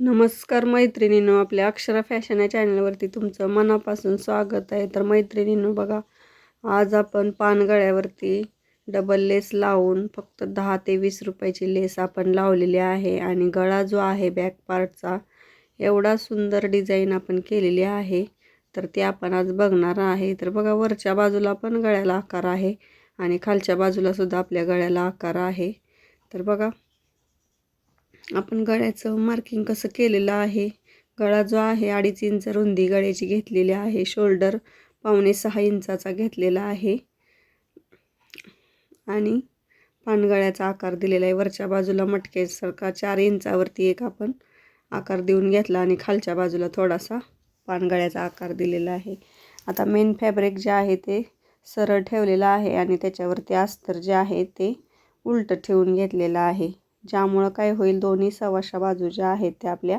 नमस्कार मैत्रिणींनो आपल्या अक्षरा फॅशन या चॅनलवरती तुमचं मनापासून स्वागत आहे. तर मैत्रिणींनो बघा आज आपण पानगळ्यावरती डबल लेस लावून फक्त दहा ते वीस रुपयाची लेस आपण लावलेली आहे. आणि गळा जो आहे बॅक पार्टचा एवढा सुंदर डिझाईन आपण केलेली आहे. तर ते आपण आज बघणार आहे. तर बघा वरच्या बाजूला पण गळ्याला आकार आहे आणि खालच्या बाजूलासुद्धा आपल्या गळ्याला आकार आहे. तर बघा आपण गळ्याचं मार्किंग कसं केलेलं आहे? गळा जो आहे अडीच इंच रुंदी गळ्याची घेतलेली आहे. शोल्डर पावणे सहा इंचाचा घेतलेला आहे. आणि पानगळ्याचा आकार दिलेला आहे. वरच्या बाजूला मटकेसारखा चार इंचावरती एक आपण आकार देऊन घेतला आणि खालच्या बाजूला थोडासा पानगळ्याचा आकार दिलेला आहे. आता मेन फॅब्रिक जे आहे ते सरळ ठेवलेलं आहे आणि त्याच्यावरती अस्तर जे आहे ते उलटं ठेवून घेतलेलं आहे. ज्यामुळं काय होईल दोन्ही सवाशा बाजू ज्या आहेत त्या आपल्या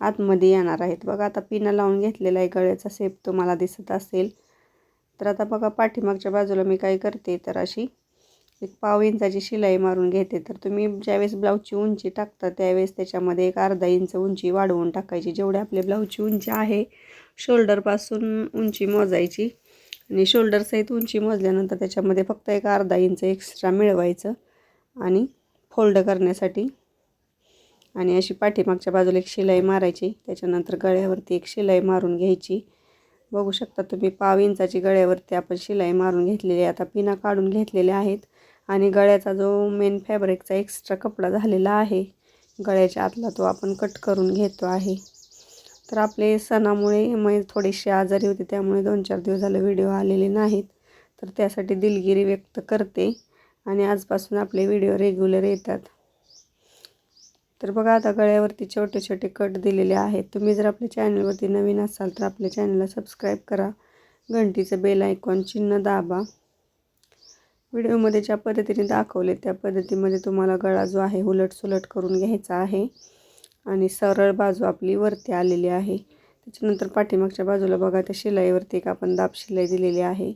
आतमध्ये येणार आहेत. बघा आता पिनं लावून घेतलेला आहे गळ्याचा सेप तुम्हाला दिसत असेल. तर आता बघा पाठीमागच्या बाजूला मी काय करते तर अशी एक पाव इंचाची शिलाई मारून घेते. तर तुम्ही ज्यावेळेस ब्लाऊजची उंची टाकता त्यावेळेस त्याच्यामध्ये एक अर्धा इंच उंची वाढवून टाकायची. जेवढे आपले ब्लाऊजची उंची आहे शोल्डरपासून उंची मोजायची आणि शोल्डरसहित उंची मोजल्यानंतर त्याच्यामध्ये फक्त एक अर्धा इंच एक्स्ट्रा मिळवायचं आणि फोल्ड करण्यासाठी. आणि अशी पाठीमागच्या बाजूला एक शिलाई मारायची. त्याच्यानंतर गळ्यावरती एक शिलाई मारून घ्यायची. बघू शकता तुम्ही पाव इंचाची गळ्यावरती आपण शिलाई मारून घेतलेली आहे. आता पिना काढून घेतलेल्या आहेत. आणि गळ्याचा जो मेन फॅब्रिकचा एक्स्ट्रा कपडा झालेला आहे गळ्याच्या आतला तो आपण कट करून घेतो आहे. तर आपले सणामुळे मग थोडीशी आजारी होते त्यामुळे दोन चार दिवस झालं व्हिडिओ आलेले नाहीत. तर त्यासाठी दिलगिरी व्यक्त करते. आणि आजपासून आपले व्हिडिओ रेग्युलर येतात. तर बघा आता गळ्यावरती छोटे छोटे कट दिलेले आहेत. तुम्ही जर आपल्या चॅनलवरती नवीन असाल तर आपल्या चॅनलला सबस्क्राईब करा. घंटीचं बेल आयकॉन चिन्ह दाबा. व्हिडिओमध्ये ज्या पद्धतीने दाखवले त्या पद्धतीमध्ये तुम्हाला गळा जो आहे उलट सुलट करून घ्यायचा आहे. आणि सरळ बाजू आपली वरती आलेली आहे. त्याच्यानंतर पाठीमागच्या बाजूला बघा त्या शिलाईवरती एक आपण दाब शिलाई दिलेली आहे.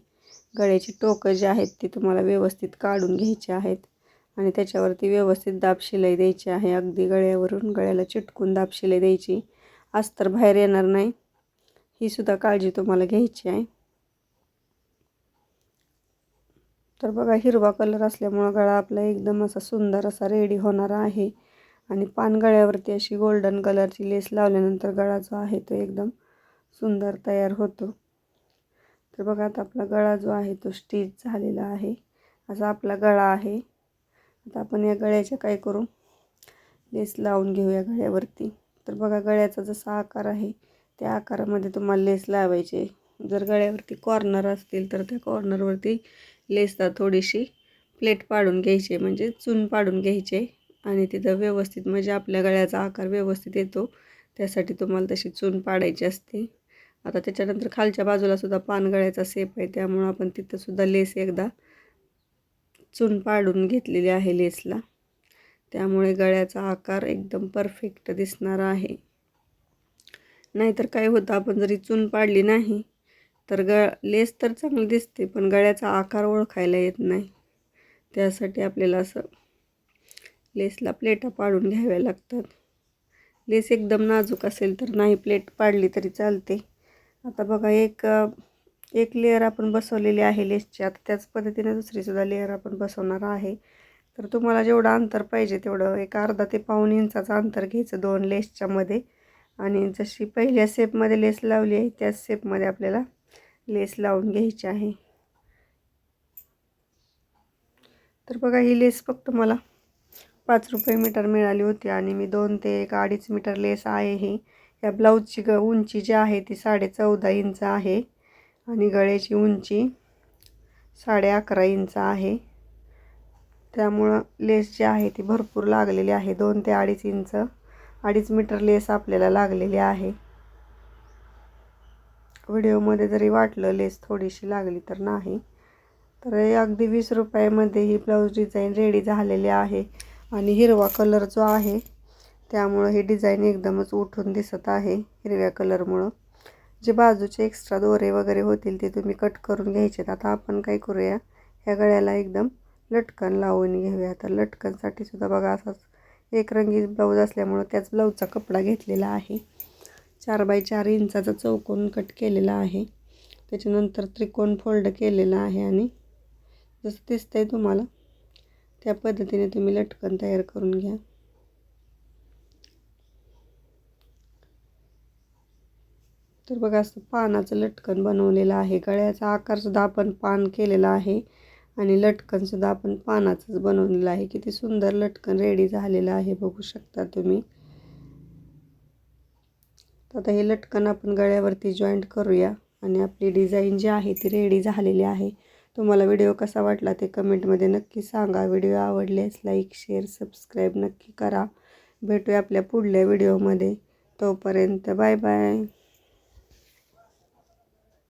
गळ्याची टोकं जी आहेत ती तुम्हाला व्यवस्थित काढून घ्यायची आहेत. आणि त्याच्यावरती व्यवस्थित दाब शिलाई द्यायची आहे. अगदी गळ्यावरून गळ्याला चिटकून दाब शिलाई द्यायची. अस्तर बाहेर येणार नाही. ही सुद्धा काळजी तुम्हाला घ्यायची आहे. तर बघा हिरवा कलर असल्यामुळं गळा आपला एकदम असा सुंदर असा रेडी होणार आहे. आणि पानगळ्यावरती अशी गोल्डन कलरची लेस लावल्यानंतर गळा जो आहे तो एकदम सुंदर तयार होतो. तर बघा आता आपला गळा जो आहे तो स्टिच झालेला आहे. असा आपला गळा आहे. आता आपण या गळ्याच्या काय करू? लेस लावून घेऊया गळ्यावरती. तर बघा गळ्याचा जसा आकार आहे त्या आकारामध्ये तुम्हाला लेस लावायचे जर गळ्यावरती कॉर्नर असतील तर त्या कॉर्नरवरती लेसला थोडीशी प्लेट पाडून घ्यायची म्हणजे चून पाडून घ्यायचे आणि तिथं व्यवस्थित म्हणजे आपल्या गळ्याचा आकार व्यवस्थित येतो. त्यासाठी तुम्हाला तशी चून पाडायची असते. आता त्याच्यानंतर खालच्या बाजूला सुद्धा पानगळ्याचा सेप आहे. त्यामुळं आपण तिथंसुद्धा लेस एकदा चून पाडून घेतलेली आहे लेसला त्यामुळे गळ्याचा आकार एकदम परफेक्ट दिसणार आहे. नाहीतर काय होतं आपण जरी चून पाडली नाही तर गळ लेस तर चांगली दिसते पण गळ्याचा आकार ओळखायला येत नाही. त्यासाठी आपल्याला असं लेसला प्लेटा पाडून घ्याव्या लागतात. लेस एकदम नाजूक असेल तर नाही प्लेट पाडली तरी चालते. आता बघा एक एक लेअर आपण बसवलेली आहे लेसची आता त्याच पद्धतीने दुसरीसुद्धा लेअर आपण बसवणार आहे. तर तुम्हाला जेवढं अंतर पाहिजे तेवढं एक अर्धा ते पाऊण इंचाचं अंतर घ्यायचं दोन लेसच्यामध्ये आणि जशी पहिल्या सेपमध्ये लेस लावली आहे त्याच सेपमध्ये आपल्याला लेस लावून घ्यायची आहे. तर बघा ही लेस फक्त मला पाच रुपये मीटर मिळाली होती आणि मी दोन ते एक अडीच मीटर लेस आहे ही. या ब्लाऊजची ग उंची जी आहे ती साडे चौदा इंच आहे आणि गळ्याची उंची साडे अकरा इंच आहे. त्यामुळं लेस जी आहे ती भरपूर लागलेली आहे दोन ते अडीच इंच अडीच मीटर लेस आपल्याला लागलेली आहे. व्हिडिओमध्ये जरी वाटलं लेस थोडीशी लागली तर नाही तर अगदी वीस रुपयामध्ये ही ब्लाऊज डिझाईन रेडी झालेली आहे आणि हिरवा कलर जो आहे त्यामुळं ही डिझाईन एकदमच उठून दिसत आहे हिरव्या कलरमुळं. जे बाजूचे एक्स्ट्रा दोरे वगैरे होतील ते तुम्ही कट करून घ्यायचे आता आपण काय करूया ह्या गळ्याला एकदम लटकन लावून घेऊया. तर लटकनसाठी सुद्धा बघा असाच एक रंगी ब्लाऊज असल्यामुळं त्याच ब्लाऊजचा कपडा घेतलेला आहे. चार बाय चार इंचाचा चौकोन कट केलेला आहे. त्याच्यानंतर त्रिकोण फोल्ड केलेला आहे आणि जसं दिसतंय तुम्हाला त्या पद्धतीने तुम्ही लटकन तयार करून घ्या. तर बघा असं पानाचं लटकन बनवलेलं आहे. गळ्याचा आकारसुद्धा आपण पान केलेला आहे आणि लटकनसुद्धा आपण पानाचंच बनवलेलं आहे. किती सुंदर लटकन रेडी झालेलं आहे बघू शकता तुम्ही. आता हे लटकन आपण गळ्यावरती जॉईंट करूया आणि आपली डिझाईन जी आहे ती रेडी झालेली आहे. तुम्हाला व्हिडिओ कसा वाटला ते कमेंटमध्ये नक्की सांगा. व्हिडिओ आवडल्यास लाईक शेअर सबस्क्राईब नक्की करा. भेटूया आपल्या पुढल्या व्हिडिओमध्ये. तोपर्यंत बाय बाय.